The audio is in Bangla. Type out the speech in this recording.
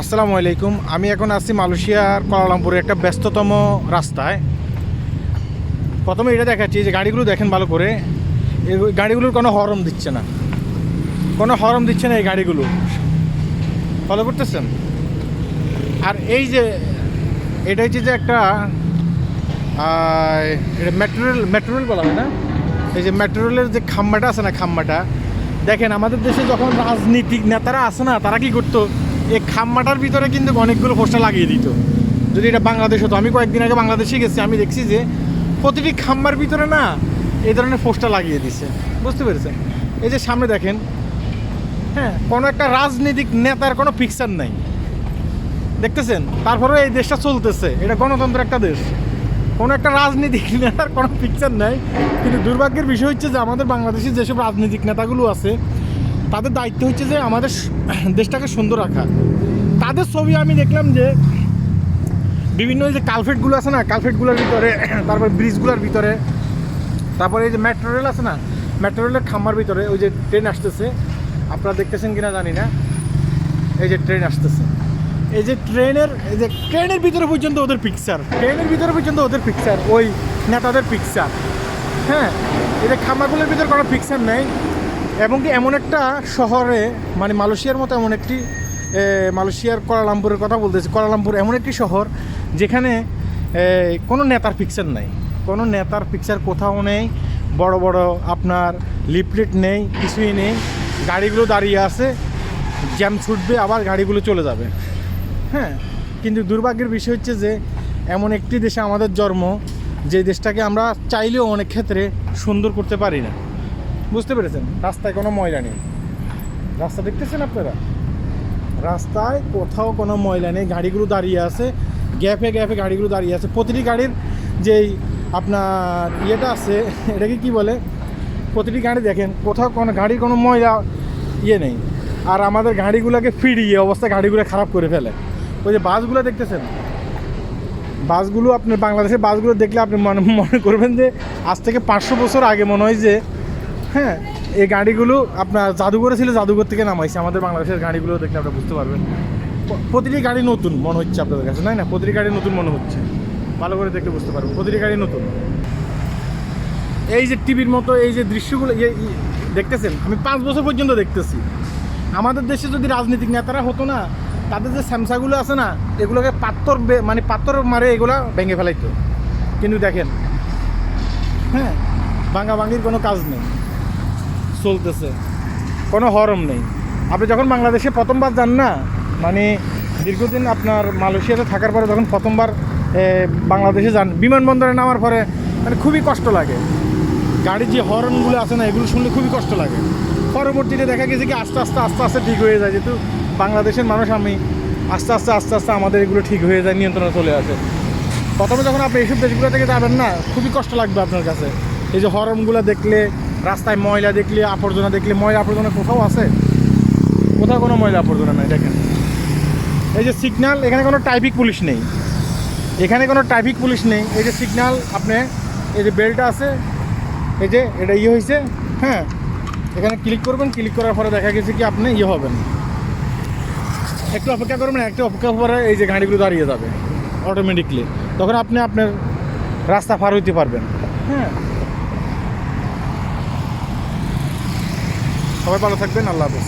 আসসালামু আলাইকুম। আমি এখন আছি মালয়েশিয়ার কোয়ালালামপুরের একটা ব্যস্ততম রাস্তায়। প্রথমে এটা দেখাচ্ছি যে গাড়িগুলো দেখেন ভালো করে। এই গাড়িগুলোর কোনো হরম দিচ্ছে না। কোনো হরম দিচ্ছে না এই গাড়িগুলো। ফলো করতেছেন? আর এই যে, এটা হচ্ছে যে একটা এটা মেটেরিয়াল মেটেরিয়াল বলা হয় না? এই যে মেটেরিয়ালের যে খাম্বাটা আছে না খাম্বাটা দেখেন আমাদের দেশে যখন রাজনীতিক নেতারা আসে না, তারা কি করতো? এই খাম্বাটার ভিতরে কিন্তু অনেকগুলো পোস্টার লাগিয়ে দিত। যদি এটা বাংলাদেশ হতো, আমি কয়েকদিন আগে বাংলাদেশে গেছি, আমি দেখছি যে প্রতিটি খাম্বার ভিতরে না এই ধরনের পোস্টার লাগিয়ে দিছে। বুঝতে পেরেছেন? এই যে সামনে দেখেন হ্যাঁ কোনো একটা রাজনৈতিক নেতার কোনো পিকচার নাই। দেখতেছেন? তারপরে এই দেশটা চলতেছে, এটা গণতন্ত্র একটা দেশ। কোনো একটা রাজনীতিক নেতার কোনো পিকচার নাই। কিন্তু দুর্ভাগ্যের বিষয় হচ্ছে যে আমাদের বাংলাদেশের যেসব রাজনৈতিক নেতাগুলো আছে তাদের দায়িত্ব হচ্ছে যে আমাদের দেশটাকে সুন্দর রাখা। তাদের ছবি আমি দেখলাম যে বিভিন্ন যে কালফেটগুলো আছে না, কালফেটগুলোর ভিতরে, তারপর ব্রিজগুলোর ভিতরে, তারপরে এই যে মেট্রো রেল আছে না মেট্রো রেলের খাম্বার ভিতরে, ওই যে ট্রেন আসতেছে। আপনারা দেখতেছেন কিনা জানি না। এই যে ট্রেন আসতেছে। এই যে ট্রেনের এই যে ট্রেনের ভিতরে পর্যন্ত ওদের পিকচার ট্রেনের ভিতরে পর্যন্ত ওদের পিকচার ওই নেতাদের পিকচার হ্যাঁ এই যে খামারগুলোর ভিতরে কোনো পিকচার নেই। এবং কি এমন একটা শহরে মানে মালয়েশিয়ার মতো এমন একটি মালয়েশিয়ার কোয়ালালামপুরের কথা বলতেছি, কোয়ালালামপুর এমন একটি শহর যেখানে কোনো নেতার পিকচার নাই। কোনো নেতার পিকচার কোথাও নেই, বড় বড় আপনার লিফলেট নেই, কিছুই নেই, গাড়িগুলো দাঁড়িয়ে আছে জ্যাম ছুটবে, আবার গাড়িগুলো চলে যাবে। হ্যাঁ কিন্তু দুর্ভাগ্যের বিষয় হচ্ছে যে, এমন একটি দেশে আমাদের জন্ম, যে দেশটাকে আমরা চাইলেও অনেক ক্ষেত্রে সুন্দর করতে পারি না। বুঝতে পেরেছেন? রাস্তায় কোনো ময়লা নেই। রাস্তা দেখতেছেন আপনারা? রাস্তায় কোথাও কোনো ময়লা নেই। গাড়িগুলো দাঁড়িয়ে আছে। গ্যাপে গ্যাপে গাড়িগুলো দাঁড়িয়ে আছে। প্রতিটি গাড়ির যেই আপনার ইয়েটা আছে, এটাকে কি বলে? প্রতিটি গাড়ি দেখেন, কোথাও কোনো গাড়ির কোনো ময়লা ইয়ে নেই। আর আমাদের গাড়িগুলোকে ফিরিয়ে অবস্থা গাড়িগুলো খারাপ করে ফেলে। ওই যে বাসগুলো দেখতেছেন? বাসগুলো আপনি বাংলাদেশের বাসগুলো দেখলে আপনি মনে মনে করবেন যে আজ থেকে পাঁচশো বছর আগে মনে হয় যে হ্যাঁ এই গাড়িগুলো আপনার জাদুঘরে ছিল, জাদুঘর থেকে নামাইছে। আমাদের বাংলাদেশের গাড়িগুলো দেখলে আপনারা বুঝতে পারবেন। প্রতিটি গাড়ি নতুন, মনে হচ্ছে আপনাদের কাছে, তাই না? প্রতিটি গাড়ি নতুন মনে হচ্ছে। ভালো করে দেখলে বুঝতে পারবেন, প্রতিটি গাড়ি নতুন। এই যে টিভির মতো, এই যে দৃশ্যগুলো দেখতেছেন? আমি পাঁচ বছর পর্যন্ত দেখতেছি। আমাদের দেশে যদি রাজনৈতিক নেতারা হতো না, তাদের যে স্যামসাগুলো আছে না, এগুলোকে পাত্তর মানে পাত্তর মারে এগুলা ভেঙে ফেলাইতো। কিন্তু দেখেন হ্যাঁ ভাঙ্গাভাঙ্গির কোনো কাজ নেই। চলতেছে। কোনো হরম নেই। আপনি যখন বাংলাদেশে প্রথমবার যান না মানে দীর্ঘদিন আপনার মালয়েশিয়াতে থাকার পরে যখন প্রথমবার বাংলাদেশে যান, বিমানবন্দরে নামার পরে মানে খুবই কষ্ট লাগে। গাড়ির যে হর্নগুলো আছে না, এগুলো শুনলে খুবই কষ্ট লাগে। পরবর্তীতে দেখা গেছে কি, আস্তে আস্তে আস্তে আস্তে ঠিক হয়ে যায়। যেহেতু বাংলাদেশের মানুষ, আমি আস্তে আস্তে আস্তে আস্তে আমাদের এগুলো ঠিক হয়ে যায়, নিয়ন্ত্রণে চলে আসে। প্রথমে যখন আপনি এইসব দেশগুলো থেকে যাবেন না, খুবই কষ্ট লাগবে আপনার কাছে। এই যে হরমগুলো দেখলে রাস্তায় ময়লা দেখলে, আবর্জনা দেখলে, ময়লা আবর্জনা কোথাও আছে? কোথাও কোনো ময়লা আবর্জনা নাই, দেখেন। এই যে সিগন্যাল এখানে কোনো ট্রাফিক পুলিশ নেই। এখানে কোনো ট্রাফিক পুলিশ নেই। এই যে সিগন্যাল আপনি, এই যে বেলটা আছে, এই যে এটা ইয়ে হয়েছে হ্যাঁ? এখানে ক্লিক করবেন ক্লিক করার পরে দেখা গেছে কি আপনি ইয়ে হবেন। একটু অপেক্ষা করবেন, একটু অপেক্ষা পরে এই যে গাড়িগুলো দাঁড়িয়ে যাবে অটোমেটিকলি তখন আপনি আপনার রাস্তা পার হইতে পারবেন হ্যাঁ? সবাই ভালো থাকবেন আল্লাহ হাফেজ